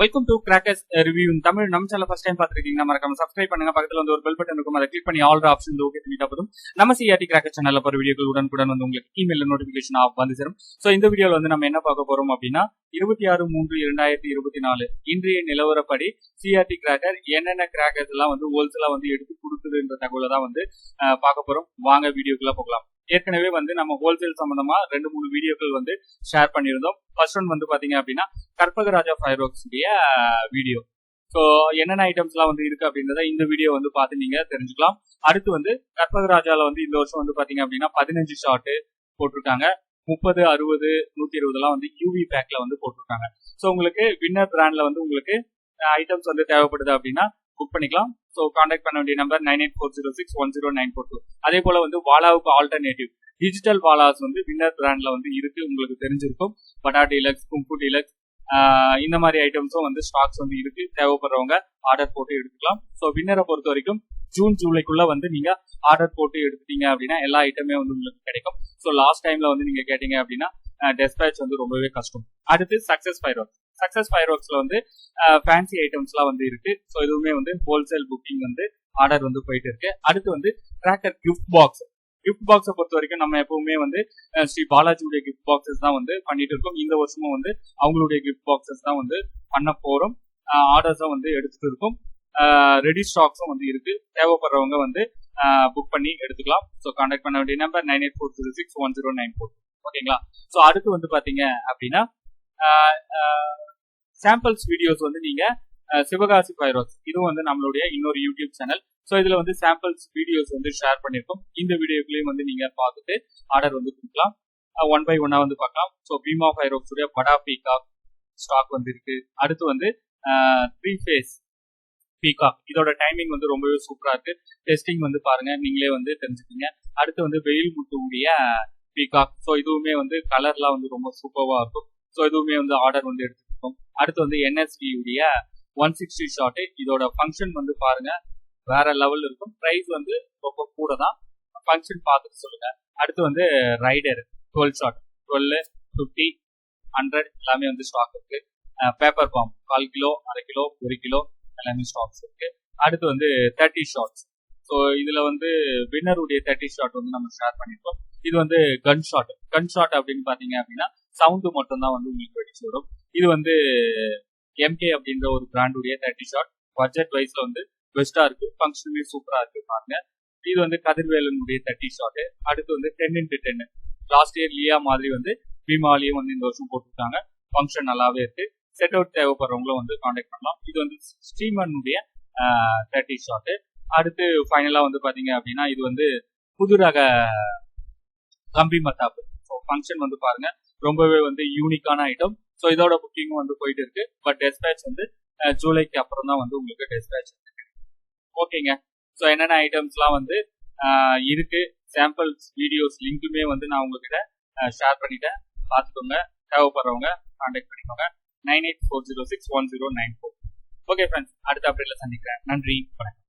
Welcome to crackers review Tamil நம்ம channel first time பார்த்துருக்கீங்க மறக்காம சப்ஸ்கிரைப் பண்ணுங்க. பக்கத்துல வந்து ஒரு பெல் பட்டன் இருக்கும். அதை கிளிக் பண்ணி ஆல் ஆப்ஷன் ஓகே பண்ணிட்டா போதும். நம்ம சிஆர்டி கிராக்கர் சேனல்ல போற வீடியோக்கள் உடனுக்குடன் வந்து உங்களுக்கு இமெயில் நோட்டிபிகேஷன் வந்து சேரும். ஸோ இந்த வீடியோல வந்து நம்ம என்ன பார்க்க போறோம் அப்படின்னா இருபத்தி ஆறு மூன்று இரண்டாயிரத்தி இருபத்தி நாலு இன்றைய நிலவரப்படி சிஆர்டி கிராக்கர் என்னென்ன கிராக்கர்ஸ் எல்லாம் வந்து ஹோல்சேலா வந்து எடுத்து கொடுக்குதுன்ற தகவலை தான் வந்து பார்க்க போறோம். வாங்க வீடியோக்குள்ள போகலாம். ஏற்கனவே வந்து நம்ம ஹோல்சேல் சம்பந்தமா ரெண்டு மூணு வீடியோக்கள் வந்து ஷேர் பண்ணியிருந்தோம். ஃபர்ஸ்ட் ஒன் வந்து பாத்தீங்க அப்படின்னா கற்பகராஜா ஃபயர் ஒர்க்ஸுடைய வீடியோ. ஸோ என்னென்ன ஐட்டம்ஸ்லாம் வந்து இருக்கு அப்படின்றத இந்த வீடியோ வந்து பார்த்து நீங்க தெரிஞ்சுக்கலாம். அடுத்து வந்து கற்பகராஜால வந்து இந்த வருஷம் வந்து பாத்தீங்க அப்படின்னா பதினஞ்சு ஷாட்டு போட்டிருக்காங்க. முப்பது அறுபது நூத்தி இருபதுலாம் வந்து யூவி பேக்ல வந்து போட்டிருக்காங்க. ஸோ உங்களுக்கு வின்னர் பிராண்ட்ல வந்து உங்களுக்கு ஐட்டம்ஸ் வந்து தேவைப்படுது அப்படின்னா புக் பண்ணிக்கலாம். ஸோ காண்டாக்ட் பண்ண வேண்டிய number nine eight four zero six one zero nine four two அதே போல வந்து வாலாவுக்கு ஆல்டர்னேட்டிவ் டிஜிட்டல் வாலாஸ் வந்து வின்னர் பிராண்ட்ல வந்து இருக்கு உங்களுக்கு தெரிஞ்சிருக்கும். பட்டா டீலக்ஸ் கும்பு டீலக்ஸ் இந்த மாதிரி ஐட்டம்ஸும் வந்து ஸ்டாக்ஸ் வந்து இருக்கு. தேவைப்படுறவங்க ஆர்டர் போட்டு எடுத்துக்கலாம். ஸோ வின்னரை பொறுத்த வரைக்கும் ஜூன் ஜூலைக்குள்ள வந்து நீங்க ஆர்டர் போட்டு எடுத்துட்டீங்க அப்படின்னா எல்லா ஐட்டமே வந்து உங்களுக்கு கிடைக்கும். ஸோ லாஸ்ட் டைம்ல வந்து நீங்க கேட்டீங்க அப்படின்னா டெஸ்பேச் வந்து ரொம்பவே கஷ்டம். அடுத்து சக்சஸ் ஃபயர் சக்சஸ் ஃபயர் ஒர்க்ஸ்ல வந்து ஃபேன்சி ஐட்டம்ஸ்லாம் வந்து இருக்கு. ஸோ இதுவுமே வந்து ஹோல்சேல் புக்கிங் வந்து ஆர்டர் வந்து போயிட்டு இருக்கு. அடுத்து வந்து ட்ராக்கர் கிஃப்ட் பாக்ஸ் கிஃப்ட் பாக்ஸை பொறுத்த வரைக்கும் நம்ம எப்பவுமே வந்து ஸ்ரீ பாலாஜியுடைய கிஃப்ட் பாக்ஸஸ் தான் வந்து பண்ணிட்டு இருக்கோம். இந்த வருஷமும் வந்து அவங்களுடைய கிஃப்ட் பாக்ஸஸ் தான் வந்து பண்ண போறோம். ஆர்டர்ஸும் வந்து எடுத்துட்டு இருக்கோம். ரெடி ஸ்டாக்ஸும் வந்து இருக்கு. தேவைப்படுறவங்க வந்து புக் பண்ணி எடுத்துக்கலாம். ஸோ கான்டாக்ட் பண்ண வேண்டிய number nine eight four zero six one zero nine four. ஓகேங்களா? ஸோ அடுத்து வந்து பாத்தீங்க அப்படின்னா சாம்பிள்ஸ் வீடியோஸ் வந்து நீங்க சிவகாசி பைரோஸ் இதுவும் வந்து நம்மளுடைய இன்னொரு யூடியூப் சேனல் ஸோ இதுல வந்து சாம்பிள்ஸ் வீடியோஸ் வந்து ஷேர் பண்ணியிருக்கோம் இந்த வீடியோக்களையும் வந்து நீங்க பார்த்துட்டு ஆர்டர் வந்து கொடுக்கலாம். ஒன் பை ஒன்னா வந்து பார்க்கலாம். ஸோ பீமா ஃபைரோக்ஸ் உடைய படா பீகாக் ஸ்டாக் வந்து இருக்கு. அடுத்து வந்து த்ரீ ஃபேஸ் பீகாக் இதோட டைமிங் வந்து ரொம்பவே சூப்பரா இருக்கு. டெஸ்டிங் வந்து பாருங்க. நீங்களே வந்து தெரிஞ்சுக்கீங்க. அடுத்து வந்து வெயில் முட்டுடைய பீகாக் ஸோ இதுவுமே வந்து கலர்லாம் வந்து ரொம்ப சூப்பராக இருக்கும். ஸோ இதுவுமே வந்து ஆர்டர் வந்து எடுத்துருக்கோம் அடுத்து வந்து என்எஸ்டி உடைய ஒன் சிக்ஸ்டி ஷாட்டு இதோட ஃபங்க்ஷன் வந்து பாருங்க வேற லெவல் இருக்கும். ப்ரைஸ் வந்து ரொம்ப கூட தான் ஃபங்க்ஷன் பார்த்துட்டு சொல்லுங்க. அடுத்து வந்து rider twelve shot twelve fifty hundred எல்லாமே வந்து ஸ்டாக் இருக்கு. பேப்பர் பாம் கால் கிலோ அரை கிலோ ஒரு கிலோ எல்லாமே ஸ்டாக்ஸ் இருக்கு. அடுத்து வந்து தேர்ட்டி ஷாட்ஸ் ஸோ இதுல வந்து வின்னருடைய தேர்ட்டி ஷாட் வந்து நம்ம ஷேர் பண்ணிருக்கோம் இது வந்து கன் ஷாட் கன் ஷாட் அப்படின்னு பாத்தீங்க அப்படின்னா சவுண்டு மட்டும்தான் வந்து உங்களுக்கு வெடிச்சு வரும் இது வந்து எம்கே அப்படின்ற ஒரு பிராண்டுடைய தேர்ட்டி ஷாட் பட்ஜெட் வைஸ்ல வந்து பெஸ்டா இருக்கு. ஃபங்க்ஷனுமே சூப்பரா இருக்கு பாருங்க. இது வந்து கதிர்வேலனுடைய தேர்ட்டி ஷாட் அடுத்து வந்து ten into ten last year லியா மாதிரி வந்து பீமாலையும் வந்து இந்த வருஷம் போட்டிருக்காங்க. ஃபங்க்ஷன் நல்லாவே இருக்கு. செட் அவுட் தேவைப்படுறவங்களும் வந்து காண்டாக்ட் பண்ணலாம். இது வந்து ஸ்ரீமனுடைய தேர்ட்டி ஷாட் அடுத்து ஃபைனலா வந்து பாத்தீங்க அப்படின்னா இது வந்து புது ரக கம்பி மத்தாப்பு. ஸோ ஃபங்க்ஷன் வந்து பாருங்க. ரொம்பவே வந்து யூனிக்கான ஐட்டம் ஸோ இதோட புக்கிங்கும் வந்து போயிட்டு இருக்கு பட் டெஸ்பேச் வந்து ஜூலைக்கு அப்புறம் தான் வந்து உங்களுக்கு டெஸ்பேச் இருக்கு. ஓகேங்க ஸோ என்னென்ன ஐட்டம்ஸ்லாம் வந்து இருக்கு? சாம்பிள்ஸ் வீடியோஸ் லிங்க்குமே வந்து நான் உங்ககிட்ட ஷேர் பண்ணிட்டேன். பார்த்துக்கோங்க. தேவைப்படுறவங்க கான்டாக்ட் பண்ணிக்கோங்க. Nine eight four zero six one zero nine four okay friends அடுத்த அப்டேட்ல சந்திக்கிறேன். நன்றி. வணக்கம்.